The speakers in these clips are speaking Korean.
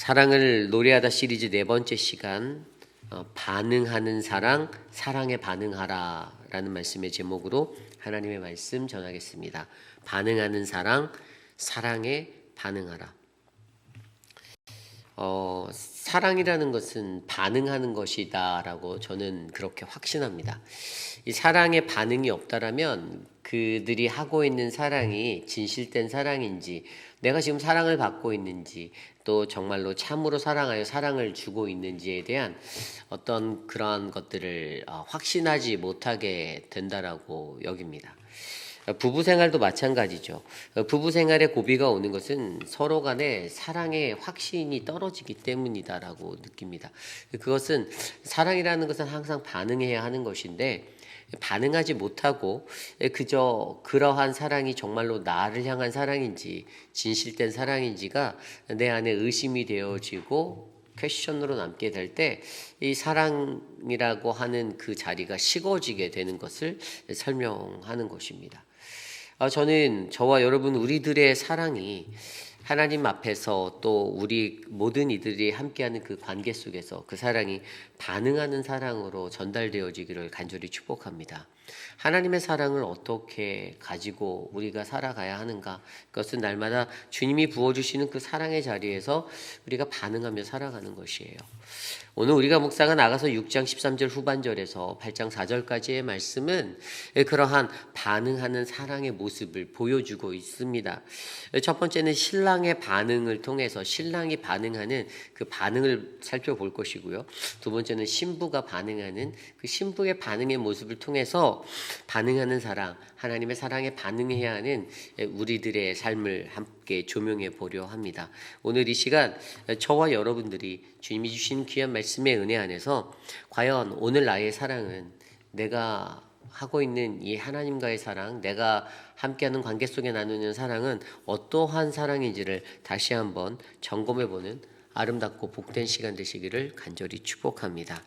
사랑을 노래하다 시리즈 네 번째 시간 어, 반응하는 사랑 사랑에 반응하라라는 말씀의 제목으로 하나님의 말씀 전하겠습니다. 반응하는 사랑 사랑에 반응하라. 어, 사랑이라는 것은 반응하는 것이다라고 저는 그렇게 확신합니다. 이 사랑에 반응이 없다라면 그들이 하고 있는 사랑이 진실된 사랑인지 내가 지금 사랑을 받고 있는지 또 정말로 참으로 사랑하여 사랑을 주고 있는지에 대한 어떤 그러한 것들을 어, 확신하지 못하게 된다라고 여깁니다. 부부 생활도 마찬가지죠. 부부 생활에 고비가 오는 것은 서로 간에 사랑의 확신이 떨어지기 때문이다라고 느낍니다. 그것은 사랑이라는 것은 항상 반응해야 하는 것인데 반응하지 못하고 그저 그러한 사랑이 정말로 나를 향한 사랑인지 진실된 사랑인지가 내 안에 의심이 되어지고 퀘션으로 남게 될 때 이 사랑이라고 하는 그 자리가 식어지게 되는 것을 설명하는 것입니다. 아, 저는 저와 여러분 우리들의 사랑이 하나님 앞에서 또 우리 모든 이들이 함께하는 그 관계 속에서 그 사랑이 반응하는 사랑으로 전달되어지기를 간절히 축복합니다. 하나님의 사랑을 어떻게 가지고 우리가 살아가야 하는가? 그것은 날마다 주님이 부어주시는 그 사랑의 자리에서 우리가 반응하며 살아가는 것이에요. 오늘 우리가 묵상한 나가서 6장 13절 후반절에서 8장 4절까지의 말씀은 그러한 반응하는 사랑의 모습을 보여주고 있습니다. 첫 번째는 신랑의 반응을 통해서 신랑이 반응하는 그 반응을 살펴볼 것이고요. 두 번째는 신부가 반응하는 그 신부의 반응의 모습을 통해서 반응하는 사랑, 하나님의 사랑에 반응해야 하는 우리들의 삶을 함께 조명해 보려 합니다. 오늘 이 시간 저와 여러분들이 주님이 주신 귀한 말씀의 은혜 안에서 과연 오늘 나의 사랑은 내가 하고 있는 이 하나님과의 사랑, 내가 함께하는 관계 속에 나누는 사랑은 어떠한 사랑인지를 다시 한번 점검해 보는 아름답고 복된 시간 되시기를 간절히 축복합니다.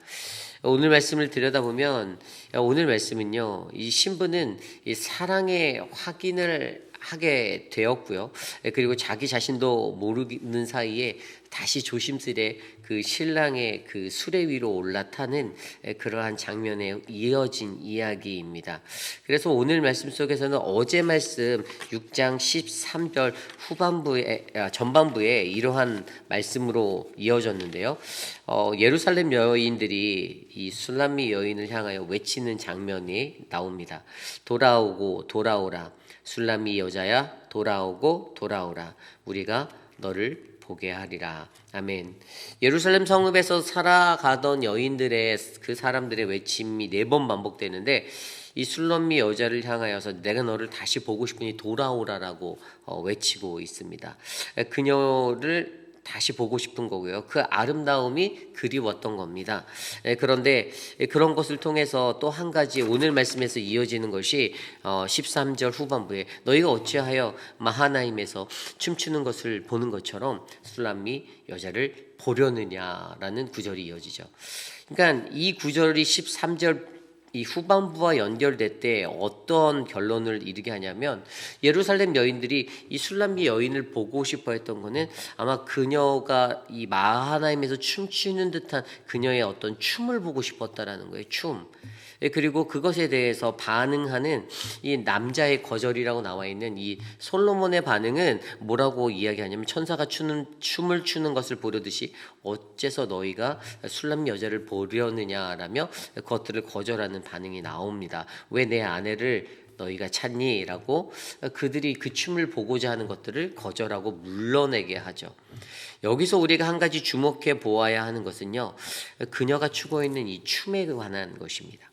오늘 말씀을 들여다보면 오늘 말씀은요. 이 신부는 이 사랑의 확인을 하게 되었고요. 그리고 자기 자신도 모르는 사이에 다시 조심스레 그 신랑의 그 수레 위로 올라타는 그러한 장면에 이어진 이야기입니다. 그래서 오늘 말씀 속에서는 어제 말씀 6장 13절 후반부에 아, 전반부에 이러한 말씀으로 이어졌는데요. 어, 예루살렘 여인들이 이 술람미 여인을 향하여 외치는 장면이 나옵니다. 돌아오고 돌아오라. 술람미 여자야 돌아오고 돌아오라. 우리가 너를 보게 하리라. 아멘. 예루살렘 성읍에서 살아가던 여인들의 그 사람들의 외침이 네 번 반복되는데 이 술럼미 여자를 향하여서 내가 너를 다시 보고 싶으니 돌아오라라고 어, 외치고 있습니다. 그녀를 다시 보고 싶은 거고요. 그 아름다움이 그리웠던 겁니다. 예, 그런데 그런 것을 통해서 또 한 가지 오늘 말씀에서 이어지는 것이 13절 어, 후반부에 너희가 어찌하여 마하나임에서 춤추는 것을 보는 것처럼 술람미 여자를 보려느냐라는 구절이 이어지죠. 그러니까 이 구절이 13절 이 후반부와 연결될 때 어떤 결론을 이르게 하냐면 예루살렘 여인들이 이 술람미 여인을 보고 싶어 했던 거는 아마 그녀가 이 마하나임에서 춤추는 듯한 그녀의 어떤 춤을 보고 싶었다라는 거예요. 춤. 예, 그리고 그것에 대해서 반응하는 이 남자의 거절이라고 나와 있는 이 솔로몬의 반응은 뭐라고 이야기하냐면 천사가 추는 춤을 추는 것을 보려듯이 어째서 너희가 술람 여자를 보려느냐라며 그것들을 거절하는 반응이 나옵니다. 왜 내 아내를 너희가 찾니? 라고 그들이 그 춤을 보고자 하는 것들을 거절하고 물러내게 하죠. 여기서 우리가 한 가지 주목해 보아야 하는 것은요, 그녀가 추고 있는 이 춤에 관한 것입니다.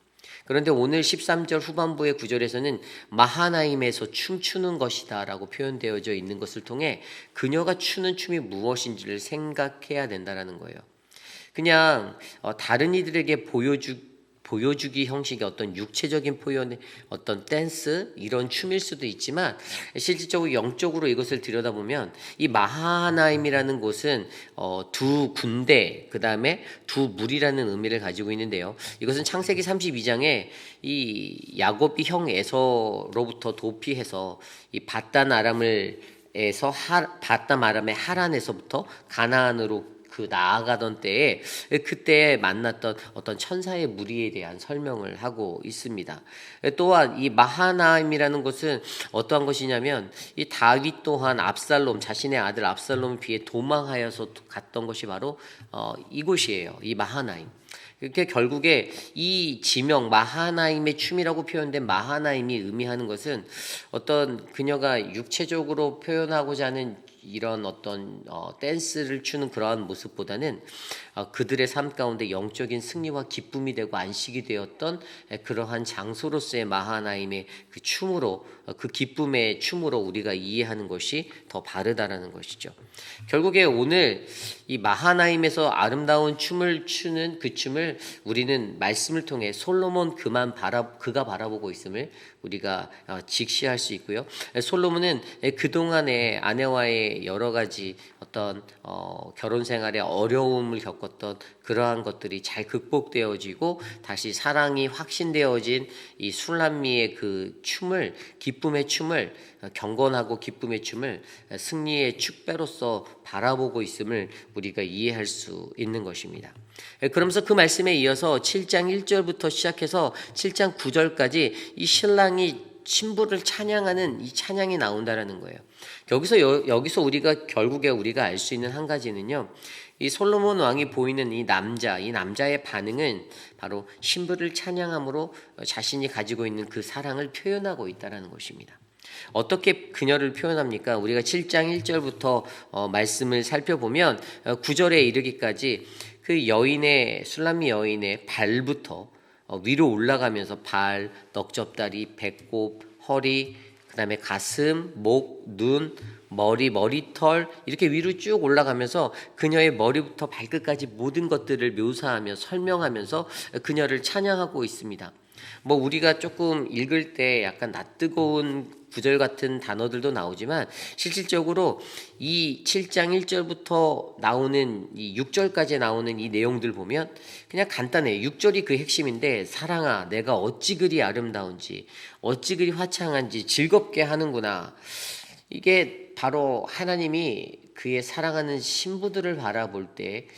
그런데 오늘 13절 후반부의 구절에서는 마하나임에서 춤추는 것이다 라고 표현되어져 있는 것을 통해 그녀가 추는 춤이 무엇인지를 생각해야 된다라는 거예요. 그냥 어, 다른 이들에게 보여주 보여주기 형식의 어떤 육체적인 표현의 어떤 댄스 이런 춤일 수도 있지만 실질적으로 영적으로 이것을 들여다보면 이 마하나임이라는 곳은 어, 두 군대 그 다음에 두 물이라는 의미를 가지고 있는데요. 이것은 창세기 32장에 이 야곱이 형 에서로부터 도피해서 이 바단 아람을 에서 하, 바다 아람의 하란에서부터 가나안으로 그 나아가던 때에 그때 만났던 어떤 천사의 무리에 대한 설명을 하고 있습니다. 또한 이 마하나임이라는 것은 어떠한 것이냐면 이 다윗 또한 압살롬 자신의 아들 압살롬을 피해 도망하여서 갔던 것이 바로 어, 이곳이에요. 이 마하나임. 그게 결국에 이 지명 마하나임의 춤이라고 표현된 마하나임이 의미하는 것은 어떤 그녀가 육체적으로 표현하고자 하는 이런 어떤 어, 댄스를 추는 그러한 모습보다는 어, 그들의 삶 가운데 영적인 승리와 기쁨이 되고 안식이 되었던 에, 그러한 장소로서의 마하나임의 그 춤으로 어, 그 기쁨의 춤으로 우리가 이해하는 것이 더 바르다라는 것이죠. 결국에 오늘 이 마하나임에서 아름다운 춤을 추는 그 춤을 우리는 말씀을 통해 솔로몬 그만 바라 그가 바라보고 있음을 우리가 어, 직시할 수 있고요. 솔로몬은 그 동안의 아내와의 여러 가지 어떤 어, 결혼 생활에 어려움을 겪었 던 그러한 것들이 잘 극복되어지고 다시 사랑이 확신되어진 이 술람미의 그 춤을 기쁨의 춤을 어, 경건하고 기쁨의 춤을 승리의 축배로서 바라보고 있음을 우리가 이해할 수 있는 것입니다. 그러면서 그 말씀에 이어서 7장 1절부터 시작해서 7장 9절까지 이 신랑이 신부를 찬양하는 이 찬양이 나온다라는 거예요. 여기서 여, 여기서 우리가 결국에 우리가 알 수 있는 한 가지는요. 이 솔로몬 왕이 보이는 이 남자, 이 남자의 반응은 바로 신부를 찬양함으로 자신이 가지고 있는 그 사랑을 표현하고 있다라는 것입니다. 어떻게 그녀를 표현합니까? 우리가 7장 1절부터 어, 말씀을 살펴보면 어, 9절에 이르기까지 그 여인의 술람미 여인의 발부터 어, 위로 올라가면서 발, 넉접다리, 배꼽, 허리, 그다음에 가슴, 목, 눈, 머리, 머리털 이렇게 위로 쭉 올라가면서 그녀의 머리부터 발끝까지 모든 것들을 묘사하며 설명하면서 그녀를 찬양하고 있습니다. 뭐 우리가 조금 읽을 때 약간 낯뜨거운 구절 같은 단어들도 나오지만 실질적으로 이 7장 1절부터 나오는 이 6절까지 나오는 이 내용들 보면 그냥 간단해요. 6절이 그 핵심인데 사랑아 내가 어찌 그리 아름다운지 어찌 그리 화창한지 즐겁게 하는구나. 이게 바로 하나님이 그의 사랑하는 신부들을 바라볼 때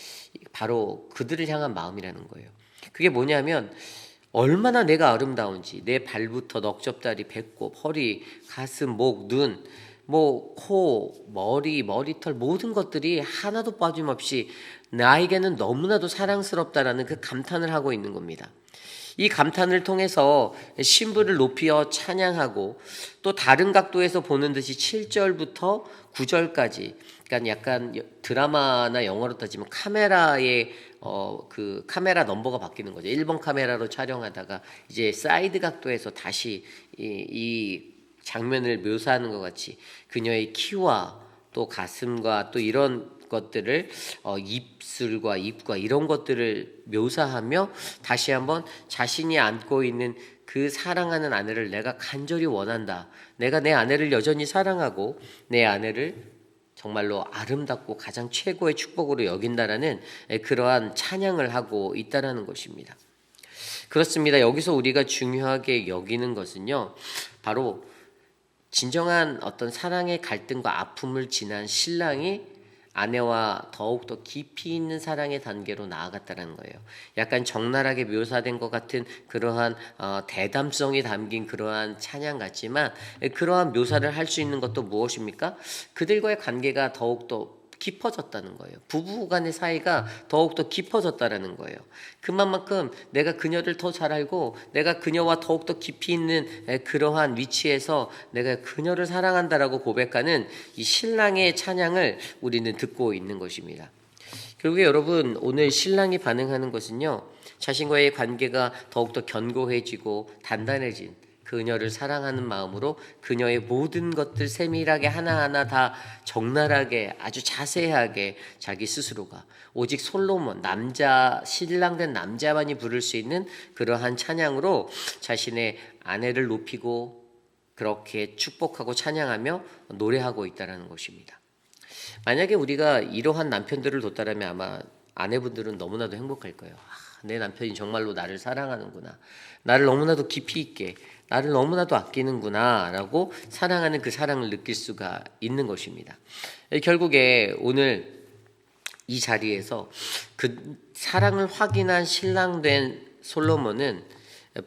바로 그들을 향한 마음이라는 거예요. 그게 뭐냐면 얼마나 내가 아름다운지 내 발부터 넉접다리, 배꼽, 허리, 가슴, 목, 눈, 뭐 코, 머리, 머리털 모든 것들이 하나도 빠짐없이 나에게는 너무나도 사랑스럽다라는 그 감탄을 하고 있는 겁니다. 이 감탄을 통해서 신부를 높여 찬양하고 또 다른 각도에서 보는 듯이 7절부터 9절까지 그러니까 약간 드라마나 영화로 따지면 카메라의 어 그 카메라 넘버가 바뀌는 거죠. 1번 카메라로 촬영하다가 이제 사이드 각도에서 다시 이, 이 장면을 묘사하는 것 같이 그녀의 키와 또 가슴과 또 이런 것들을 어, 입술과 입과 이런 것들을 묘사하며 다시 한번 자신이 안고 있는 그 사랑하는 아내를 내가 간절히 원한다. 내가 내 아내를 여전히 사랑하고 내 아내를 정말로 아름답고 가장 최고의 축복으로 여긴다라는 그러한 찬양을 하고 있다라는 것입니다. 그렇습니다. 여기서 우리가 중요하게 여기는 것은요. 바로 진정한 어떤 사랑의 갈등과 아픔을 지난 신랑이 아내와 더욱더 깊이 있는 사랑의 단계로 나아갔다는 거예요. 약간 적나라하게 묘사된 것 같은 그러한 어, 대담성이 담긴 그러한 찬양 같지만 그러한 묘사를 할 수 있는 것도 무엇입니까? 그들과의 관계가 더욱더 깊어졌다는 거예요. 부부 간의 사이가 더욱더 깊어졌다라는 거예요. 그만큼 내가 그녀를 더 잘 알고 내가 그녀와 더욱더 깊이 있는 그러한 위치에서 내가 그녀를 사랑한다라고 고백하는 이 신랑의 찬양을 우리는 듣고 있는 것입니다. 결국에 여러분 오늘 신랑이 반응하는 것은요. 자신과의 관계가 더욱더 견고해지고 단단해진 그녀를 사랑하는 마음으로 그녀의 모든 것들 세밀하게 하나하나 다 적나라하게 아주 자세하게 자기 스스로가 오직 솔로몬 남자 신랑된 남자만이 부를 수 있는 그러한 찬양으로 자신의 아내를 높이고 그렇게 축복하고 찬양하며 노래하고 있다라는 것입니다. 만약에 우리가 이러한 남편들을 뒀다라면 아마 아내분들은 너무나도 행복할 거예요. 아, 내 남편이 정말로 나를 사랑하는구나. 나를 너무나도 깊이 있게 나를 너무나도 아끼는구나라고 사랑하는 그 사랑을 느낄 수가 있는 것입니다. 결국에 오늘 이 자리에서 그 사랑을 확인한 신랑 된 솔로몬은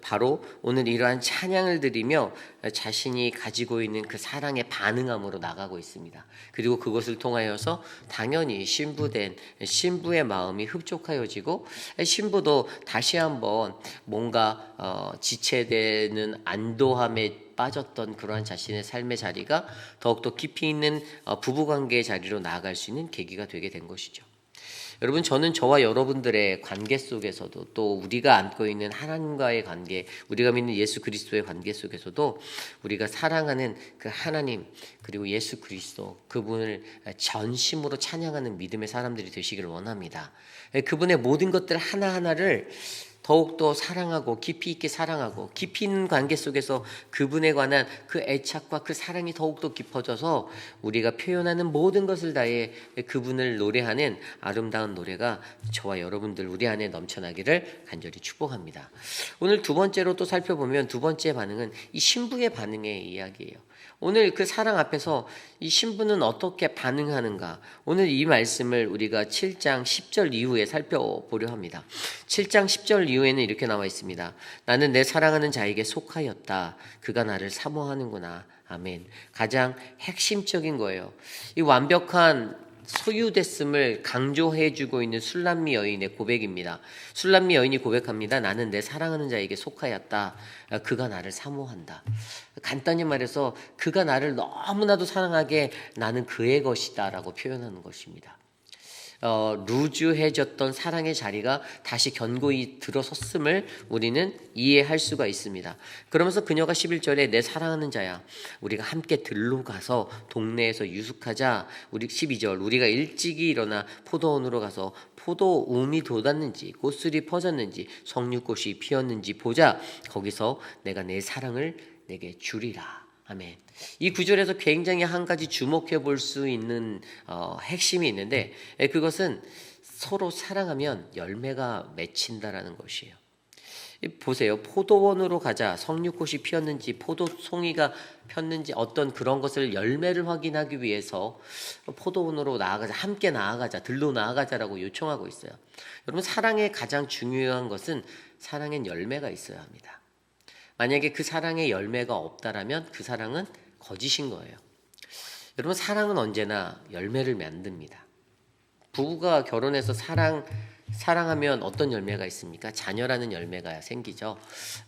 바로 오늘 이러한 찬양을 드리며 자신이 가지고 있는 그 사랑에 반응함으로 나가고 있습니다. 그리고 그것을 통하여서 당연히 신부된 신부의 마음이 흡족하여지고 신부도 다시 한번 뭔가 어, 지체되는 안도함에 빠졌던 그러한 자신의 삶의 자리가 더욱더 깊이 있는 어, 부부관계의 자리로 나아갈 수 있는 계기가 되게 된 것이죠. 여러분 저는 저와 여러분들의 관계 속에서도 또 우리가 안고 있는 하나님과의 관계, 우리가 믿는 예수 그리스도의 관계 속에서도 우리가 사랑하는 그 하나님 그리고 예수 그리스도 그분을 전심으로 찬양하는 믿음의 사람들이 되시기를 원합니다. 그분의 모든 것들 하나하나를 더욱더 사랑하고 깊이 있게 사랑하고 깊이 있는 관계 속에서 그분에 관한 그 애착과 그 사랑이 더욱더 깊어져서 우리가 표현하는 모든 것을 다해 그분을 노래하는 아름다운 노래가 저와 여러분들 우리 안에 넘쳐나기를 간절히 축복합니다. 오늘 두 번째로 또 살펴보면 두 번째 반응은 이 신부의 반응의 이야기예요. 오늘 그 사랑 앞에서 이 신부는 어떻게 반응하는가? 오늘 이 말씀을 우리가 7장 10절 이후에 살펴보려 합니다. 7장 10절 이후에는 이렇게 나와 있습니다. 나는 내 사랑하는 자에게 속하였다. 그가 나를 사모하는구나. 아멘. 가장 핵심적인 거예요. 이 완벽한 소유됐음을 강조해주고 있는 술람미 여인의 고백입니다. 술람미 여인이 고백합니다. 나는 내 사랑하는 자에게 속하였다. 그가 나를 사모한다. 간단히 말해서 그가 나를 너무나도 사랑하게 나는 그의 것이다라고 표현하는 것입니다. 어, 루즈해졌던 사랑의 자리가 다시 견고히 들어섰음을 우리는 이해할 수가 있습니다. 그러면서 그녀가 11절에 내 사랑하는 자야 우리가 함께 들로 가서 동네에서 유숙하자 우리 12절 우리가 일찍이 일어나 포도원으로 가서 포도 움이 돋았는지 꽃술이 퍼졌는지 성류꽃이 피었는지 보자 거기서 내가 내 사랑을 내게 주리라. 아멘. 이 구절에서 굉장히 한 가지 주목해 볼 수 있는 어, 핵심이 있는데 예, 그것은 서로 사랑하면 열매가 맺힌다라는 것이에요. 보세요. 포도원으로 가자. 성류꽃이 피었는지 포도송이가 폈는지 어떤 그런 것을 열매를 확인하기 위해서 포도원으로 나아가자. 함께 나아가자. 들로 나아가자라고 요청하고 있어요. 여러분 사랑의 가장 중요한 것은 사랑엔 열매가 있어야 합니다. 만약에 그 사랑의 열매가 없다라면 그 사랑은 거짓인 거예요. 여러분 사랑은 언제나 열매를 만듭니다. 부부가 결혼해서 사랑 사랑하면 어떤 열매가 있습니까? 자녀라는 열매가 생기죠.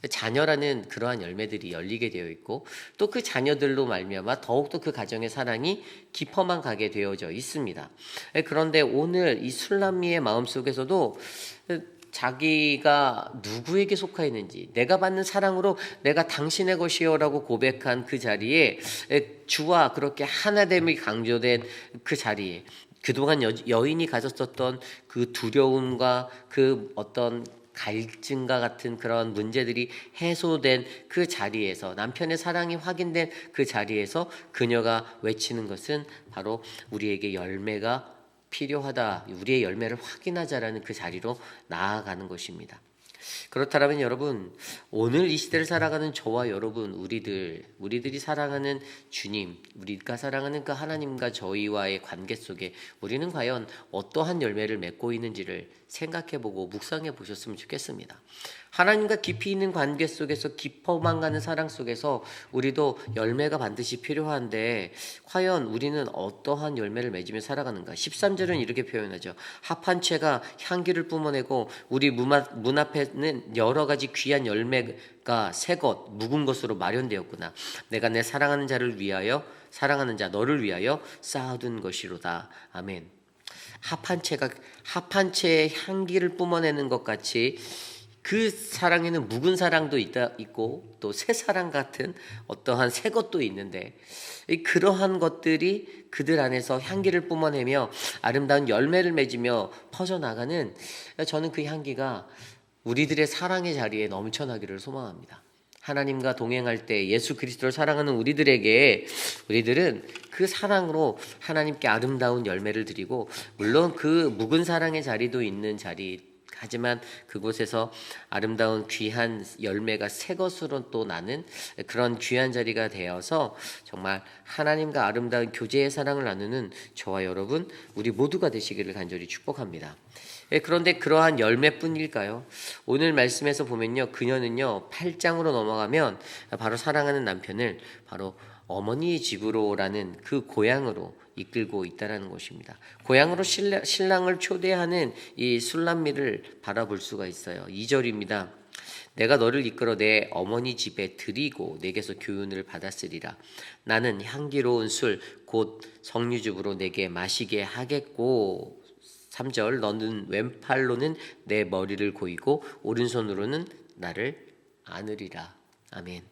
자녀라는 그러한 열매들이 열리게 되어 있고 또 그 자녀들로 말미암아 더욱더 그 가정의 사랑이 깊어만 가게 되어져 있습니다. 그런데 오늘 이 술람미의 마음 속에서도 자기가 누구에게 속하 있는지 내가 받는 사랑으로 내가 당신의 것이요라고 고백한 그 자리에 주와 그렇게 하나됨이 강조된 그 자리에 그동안 여, 여인이 가졌었던 그 두려움과 그 어떤 갈증과 같은 그런 문제들이 해소된 그 자리에서 남편의 사랑이 확인된 그 자리에서 그녀가 외치는 것은 바로 우리에게 열매가 필요하다. 우리의 열매를 확인하자라는 그 자리로 나아가는 것입니다. 그렇다면 여러분 오늘 이 시대를 살아가는 저와 여러분 우리들 우리들이 사랑하는 주님 우리가 사랑하는 그 하나님과 저희와의 관계 속에 우리는 과연 어떠한 열매를 맺고 있는지를 생각해보고 묵상해 보셨으면 좋겠습니다. 하나님과 깊이 있는 관계 속에서 깊어만 가는 사랑 속에서 우리도 열매가 반드시 필요한데 과연 우리는 어떠한 열매를 맺으며 살아가는가? 13절은 이렇게 표현하죠. 합한 채가 향기를 뿜어내고 우리 문 앞에는 여러 가지 귀한 열매가 새 것, 묵은 것으로 마련되었구나. 내가 내 사랑하는 자를 위하여 사랑하는 자 너를 위하여 쌓아둔 것이로다. 아멘. 합한 채가 합한 채의 향기를 뿜어내는 것 같이 그 사랑에는 묵은 사랑도 있다 있고 또 새 사랑 같은 어떠한 새 것도 있는데 그러한 것들이 그들 안에서 향기를 뿜어내며 아름다운 열매를 맺으며 퍼져나가는 저는 그 향기가 우리들의 사랑의 자리에 넘쳐나기를 소망합니다. 하나님과 동행할 때 예수 그리스도를 사랑하는 우리들에게 우리들은 그 사랑으로 하나님께 아름다운 열매를 드리고 물론 그 묵은 사랑의 자리도 있는 자리 하지만 그곳에서 아름다운 귀한 열매가 새 것으로 또 나는 그런 귀한 자리가 되어서 정말 하나님과 아름다운 교제의 사랑을 나누는 저와 여러분 우리 모두가 되시기를 간절히 축복합니다. 예, 그런데 그러한 열매뿐일까요? 오늘 말씀에서 보면요. 그녀는요. 8장으로 넘어가면 바로 사랑하는 남편을 바로 어머니의 집으로라는 그 고향으로 이끌고 있다라는 것입니다. 고향으로 신랑을 초대하는 이 술람미를 바라볼 수가 있어요. 2절입니다. 내가 너를 이끌어 내 어머니 집에 드리고 내게서 교훈을 받았으리라. 나는 향기로운 술 곧 성류즙으로 내게 마시게 하겠고 3절 너는 왼팔로는 내 머리를 고이고 오른손으로는 나를 안으리라. 아멘.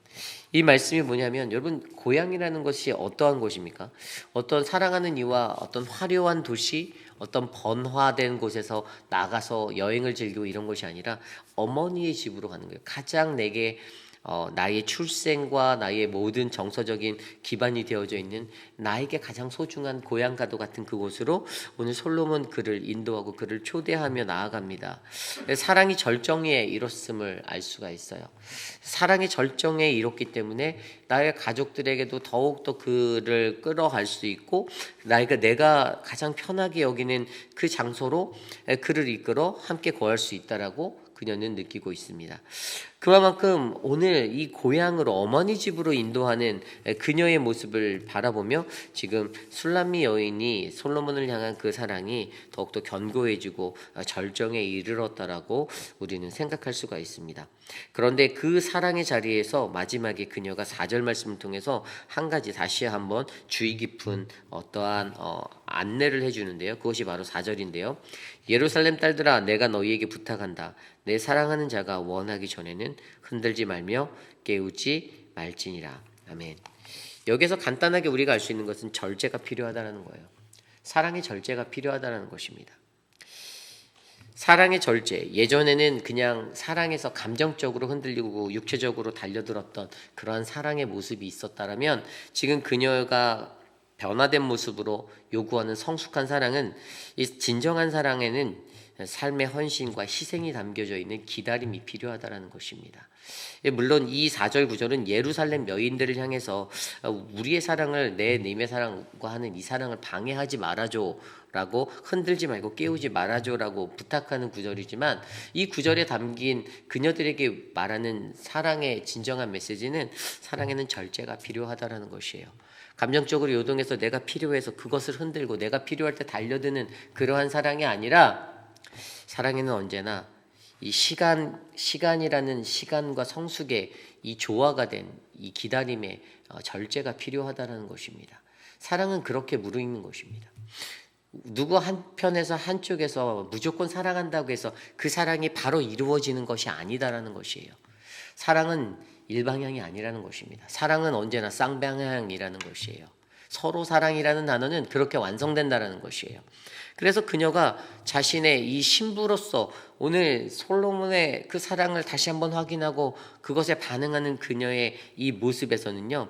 이 말씀이 뭐냐면 여러분 고향이라는 것이 어떠한 곳입니까? 어떤 사랑하는 이와 어떤 화려한 도시, 어떤 번화된 곳에서 나가서 여행을 즐기고 이런 것이 아니라 어머니의 집으로 가는 거예요. 가장 내게 어, 나의 출생과 나의 모든 정서적인 기반이 되어져 있는 나에게 가장 소중한 고향과도 같은 그곳으로 오늘 솔로몬 그를 인도하고 그를 초대하며 나아갑니다. 사랑이 절정에 이뤘음을 알 수가 있어요. 사랑이 절정에 이뤘기 때문에 나의 가족들에게도 더욱더 그를 끌어갈 수 있고 나이가 내가 가장 편하게 여기는 그 장소로 그를 이끌어 함께 거할 수 있다라고 그녀는 느끼고 있습니다. 그만큼 오늘 이 고향으로 어머니 집으로 인도하는 그녀의 모습을 바라보며 지금 술람미 여인이 솔로몬을 향한 그 사랑이 더욱더 견고해지고 절정에 이르렀다라고 우리는 생각할 수가 있습니다. 그런데 그 사랑의 자리에서 마지막에 그녀가 4절 말씀을 통해서 한 가지 다시 한번 주의 깊은 어떠한 어, 안내를 해주는데요. 그것이 바로 4절인데요. 예루살렘 딸들아 내가 너희에게 부탁한다. 내 사랑하는 자가 원하기 전에는 흔들지 말며 깨우지 말지니라. 아멘. 여기서 간단하게 우리가 알 수 있는 것은 절제가 필요하다는 거예요. 사랑의 절제가 필요하다는 것입니다. 사랑의 절제. 예전에는 그냥 사랑에서 감정적으로 흔들리고 육체적으로 달려들었던 그러한 사랑의 모습이 있었다면 지금 그녀가 변화된 모습으로 요구하는 성숙한 사랑은 이 진정한 사랑에는 삶의 헌신과 희생이 담겨져 있는 기다림이 필요하다라는 것입니다. 예, 물론 이 4절 9절은 예루살렘 여인들을 향해서 어, 우리의 사랑을 내 님의 사랑과 하는 이 사랑을 방해하지 말아줘 라고 흔들지 말고 깨우지 말아줘라고 부탁하는 구절이지만 이 구절에 담긴 그녀들에게 말하는 사랑의 진정한 메시지는 사랑에는 절제가 필요하다라는 것이에요. 감정적으로 요동해서 내가 필요해서 그것을 흔들고 내가 필요할 때 달려드는 그러한 사랑이 아니라 사랑에는 언제나 이 시간 시간이라는 시간과 성숙의 이 조화가 된 이 기다림의 어, 절제가 필요하다는 것입니다. 사랑은 그렇게 무르익는 것입니다. 누구 한편에서 한쪽에서 무조건 사랑한다고 해서 그 사랑이 바로 이루어지는 것이 아니다라는 것이에요. 사랑은 일방향이 아니라는 것입니다. 사랑은 언제나 쌍방향이라는 것이에요. 서로 사랑이라는 단어는 그렇게 완성된다라는 것이에요. 그래서 그녀가 자신의 이 신부로서 오늘 솔로몬의 그 사랑을 다시 한번 확인하고 그것에 반응하는 그녀의 이 모습에서는요,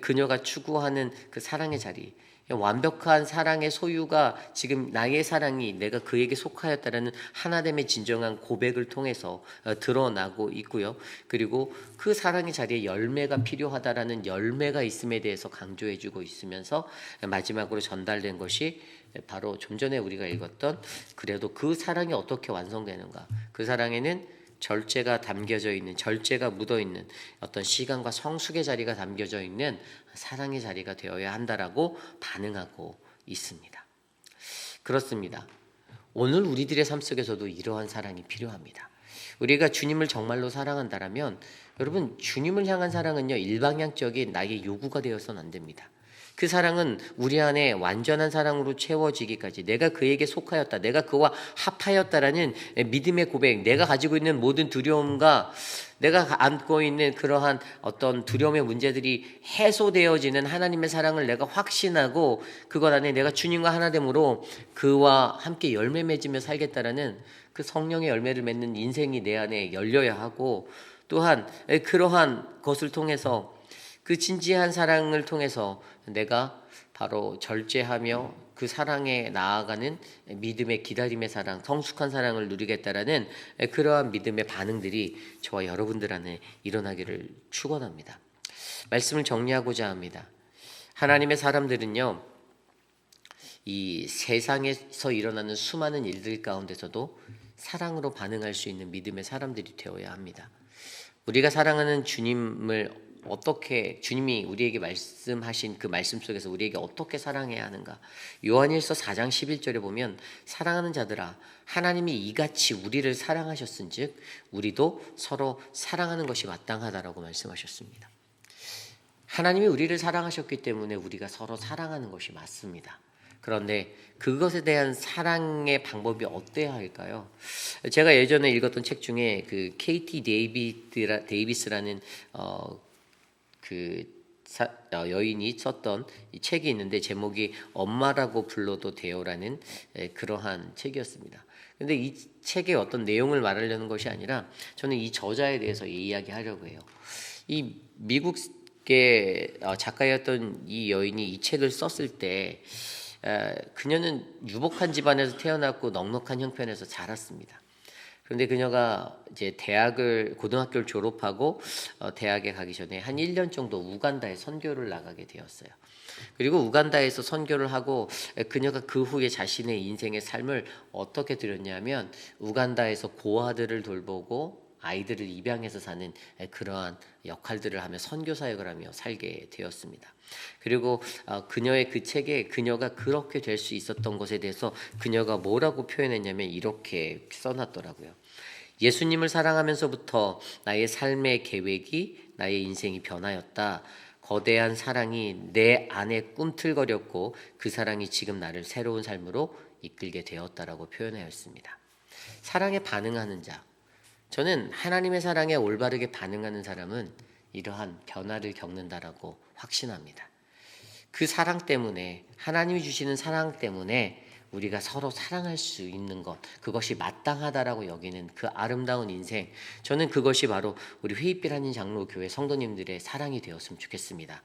그녀가 추구하는 그 사랑의 자리, 완벽한 사랑의 소유가 지금 나의 사랑이 내가 그에게 속하였다라는 하나됨의 진정한 고백을 통해서 어, 드러나고 있고요. 그리고 그 사랑의 자리에 열매가 필요하다라는 열매가 있음에 대해서 강조해주고 있으면서 마지막으로 전달된 것이 바로 좀 전에 우리가 읽었던 그래도 그 사랑이 어떻게 완성되는가? 그 사랑에는 절제가 담겨져 있는 절제가 묻어 있는 어떤 시간과 성숙의 자리가 담겨져 있는 사랑의 자리가 되어야 한다라고 반응하고 있습니다. 그렇습니다. 오늘 우리들의 삶 속에서도 이러한 사랑이 필요합니다. 우리가 주님을 정말로 사랑한다라면 여러분 주님을 향한 사랑은요 일방향적인 나의 요구가 되어서는 안 됩니다. 그 사랑은 우리 안에 완전한 사랑으로 채워지기까지 내가 그에게 속하였다. 내가 그와 합하였다라는 믿음의 고백. 내가 가지고 있는 모든 두려움과 내가 안고 있는 그러한 어떤 두려움의 문제들이 해소되어지는 하나님의 사랑을 내가 확신하고 그것 안에 내가 주님과 하나됨으로 그와 함께 열매 맺으며 살겠다라는 그 성령의 열매를 맺는 인생이 내 안에 열려야 하고 또한 그러한 것을 통해서 그 진지한 사랑을 통해서 내가 바로 절제하며 그 사랑에 나아가는 믿음의 기다림의 사랑, 성숙한 사랑을 누리겠다라는 그러한 믿음의 반응들이 저와 여러분들 안에 일어나기를 축원합니다. 말씀을 정리하고자 합니다. 하나님의 사람들은요. 이 세상에서 일어나는 수많은 일들 가운데서도 사랑으로 반응할 수 있는 믿음의 사람들이 되어야 합니다. 우리가 사랑하는 주님을 어떻게 주님이 우리에게 말씀하신 그 말씀 속에서 우리에게 어떻게 사랑해야 하는가? 요한일서 4장 11절에 보면 사랑하는 자들아 하나님이 이같이 우리를 사랑하셨은즉 우리도 서로 사랑하는 것이 마땅하다라고 말씀하셨습니다. 하나님이 우리를 사랑하셨기 때문에 우리가 서로 사랑하는 것이 맞습니다. 그런데 그것에 대한 사랑의 방법이 어때야 할까요? 제가 예전에 읽었던 책 중에 그 KT 데이비드라, 데이비스라는 어, 그 사, 어, 여인이 썼던 이 책이 있는데 제목이 엄마라고 불러도 돼요라는 에, 그러한 책이었습니다. 근데 이 책의 어떤 내용을 말하려는 것이 아니라 저는 이 저자에 대해서 이야기하려고 해요. 이 미국의 어, 작가였던 이 여인이 이 책을 썼을 때 그녀는 유복한 집안에서 태어났고 넉넉한 형편에서 자랐습니다. 그런데 그녀가 이제 대학을 고등학교를 졸업하고 어, 대학에 가기 전에 한 1년 정도 우간다에 선교를 나가게 되었어요. 그리고 우간다에서 선교를 하고 그녀가 그 후에 자신의 인생의 삶을 어떻게 들였냐면 우간다에서 고아들을 돌보고 아이들을 입양해서 사는 그러한 역할들을 하며 선교 사역을 하며 살게 되었습니다. 그리고 어, 그녀의 그 책에 그녀가 그렇게 될 수 있었던 것에 대해서 그녀가 뭐라고 표현했냐면 이렇게 써놨더라고요. 예수님을 사랑하면서부터 나의 삶의 계획이 나의 인생이 변하였다. 거대한 사랑이 내 안에 꿈틀거렸고 그 사랑이 지금 나를 새로운 삶으로 이끌게 되었다라고 표현하였습니다. 사랑에 반응하는 자, 저는 하나님의 사랑에 올바르게 반응하는 사람은 이러한 변화를 겪는다라고 확신합니다. 그 사랑 때문에 하나님이 주시는 사랑 때문에 우리가 서로 사랑할 수 있는 것 그것이 마땅하다라고 여기는 그 아름다운 인생 저는 그것이 바로 우리 회의빛 한인 장로 교회 성도님들의 사랑이 되었으면 좋겠습니다.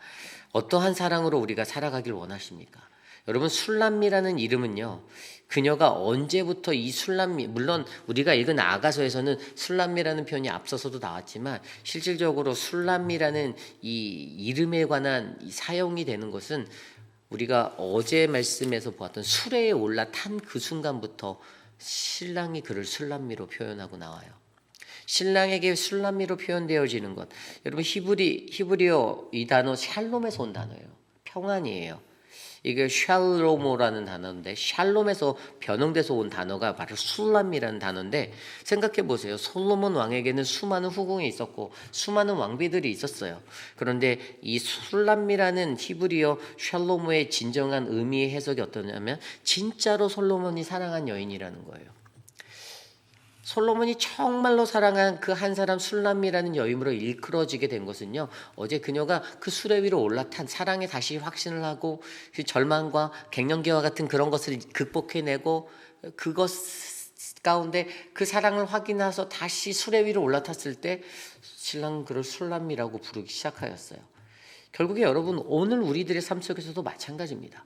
어떠한 사랑으로 우리가 살아가길 원하십니까? 여러분 술람미라는 이름은요. 그녀가 언제부터 이 술람미 물론 우리가 읽은 아가서에서는 술람미라는 표현이 앞서서도 나왔지만 실질적으로 술람미라는 이 이름에 관한 이 사용이 되는 것은 우리가 어제 말씀에서 보았던 수레에 올라탄 그 순간부터 신랑이 그를 술람미로 표현하고 나와요. 신랑에게 술람미로 표현되어지는 것. 여러분 히브리 히브리어 이 단어 샬롬에서 온 단어예요. 평안이에요. 이게 샬로모라는 단어인데 샬롬에서 변형돼서 온 단어가 바로 술람이라는 단어인데 생각해 보세요. 솔로몬 왕에게는 수많은 후궁이 있었고 수많은 왕비들이 있었어요. 그런데 이 술람이라는 히브리어 샬로모의 진정한 의미의 해석이 어떠냐면 진짜로 솔로몬이 사랑한 여인이라는 거예요. 솔로몬이 정말로 사랑한 그 한 사람 술람이라는 여인으로 일컬어지게 된 것은요. 어제 그녀가 그 수레 위로 올라탄 사랑에 다시 확신을 하고 그 절망과 갱년기와 같은 그런 것을 극복해내고 그것 가운데 그 사랑을 확인해서 다시 수레 위로 올라탔을 때 신랑 그를 술람이라고 부르기 시작하였어요. 결국에 여러분 오늘 우리들의 삶 속에서도 마찬가지입니다.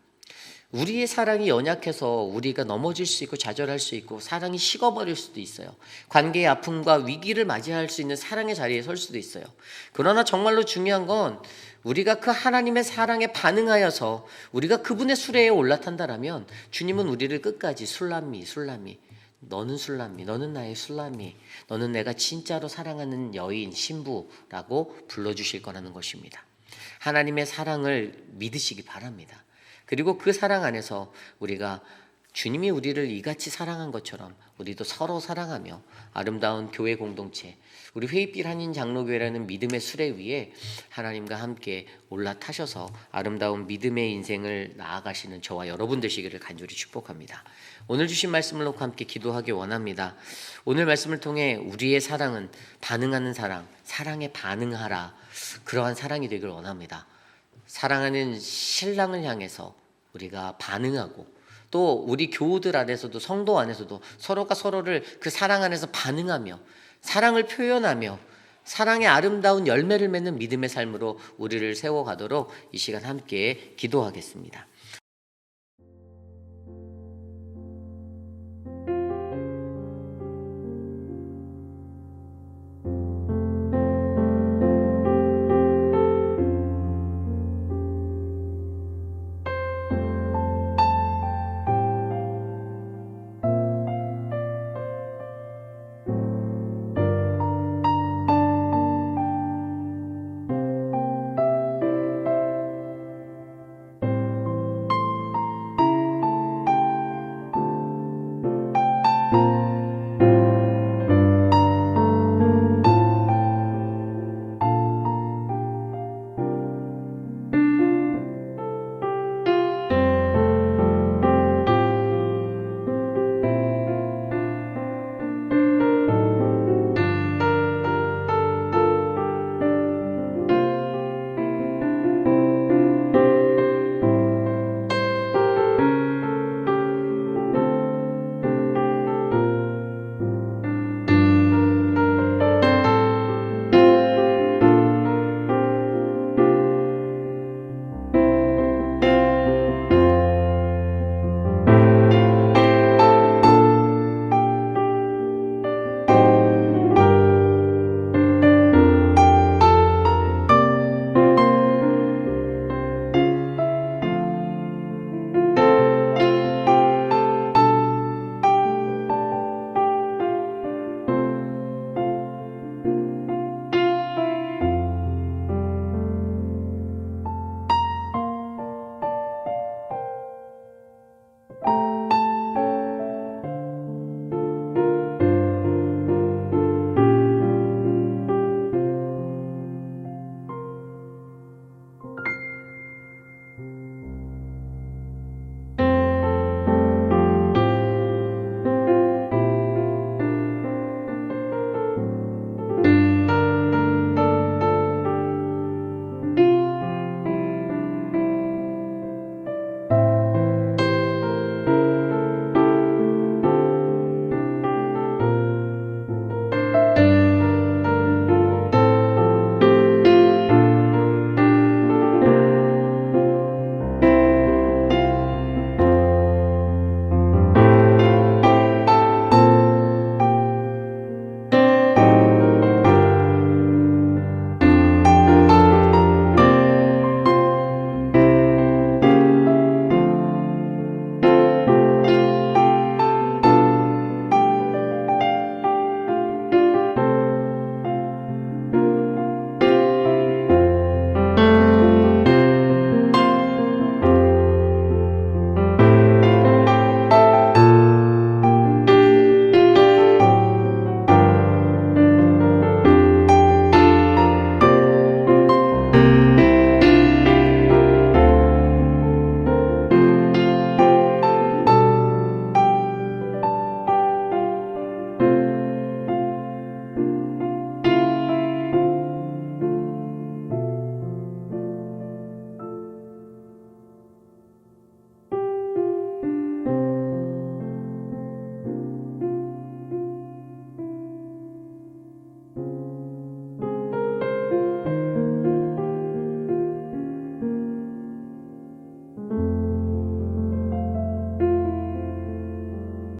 우리의 사랑이 연약해서 우리가 넘어질 수 있고 좌절할 수 있고 사랑이 식어버릴 수도 있어요. 관계의 아픔과 위기를 맞이할 수 있는 사랑의 자리에 설 수도 있어요. 그러나 정말로 중요한 건 우리가 그 하나님의 사랑에 반응하여서 우리가 그분의 수레에 올라탄다라면 주님은 우리를 끝까지 술람미 술람미 너는 술람미 너는 나의 술람미 너는 내가 진짜로 사랑하는 여인 신부라고 불러주실 거라는 것입니다. 하나님의 사랑을 믿으시기 바랍니다. 그리고 그 사랑 안에서 우리가 주님이 우리를 이같이 사랑한 것처럼 우리도 서로 사랑하며 아름다운 교회 공동체, 우리 회의빛 한인 장로교회라는 믿음의 수레 위에 하나님과 함께 올라타셔서 아름다운 믿음의 인생을 나아가시는 저와 여러분 되시기를 간절히 축복합니다. 오늘 주신 말씀을 놓고 함께 기도하기 원합니다. 오늘 말씀을 통해 우리의 사랑은 반응하는 사랑, 사랑에 반응하라. 그러한 사랑이 되길 원합니다. 사랑하는 신랑을 향해서 우리가 반응하고 또 우리 교우들 안에서도 성도 안에서도 서로가 서로를 그 사랑 안에서 반응하며 사랑을 표현하며 사랑의 아름다운 열매를 맺는 믿음의 삶으로 우리를 세워가도록 이 시간 함께 기도하겠습니다.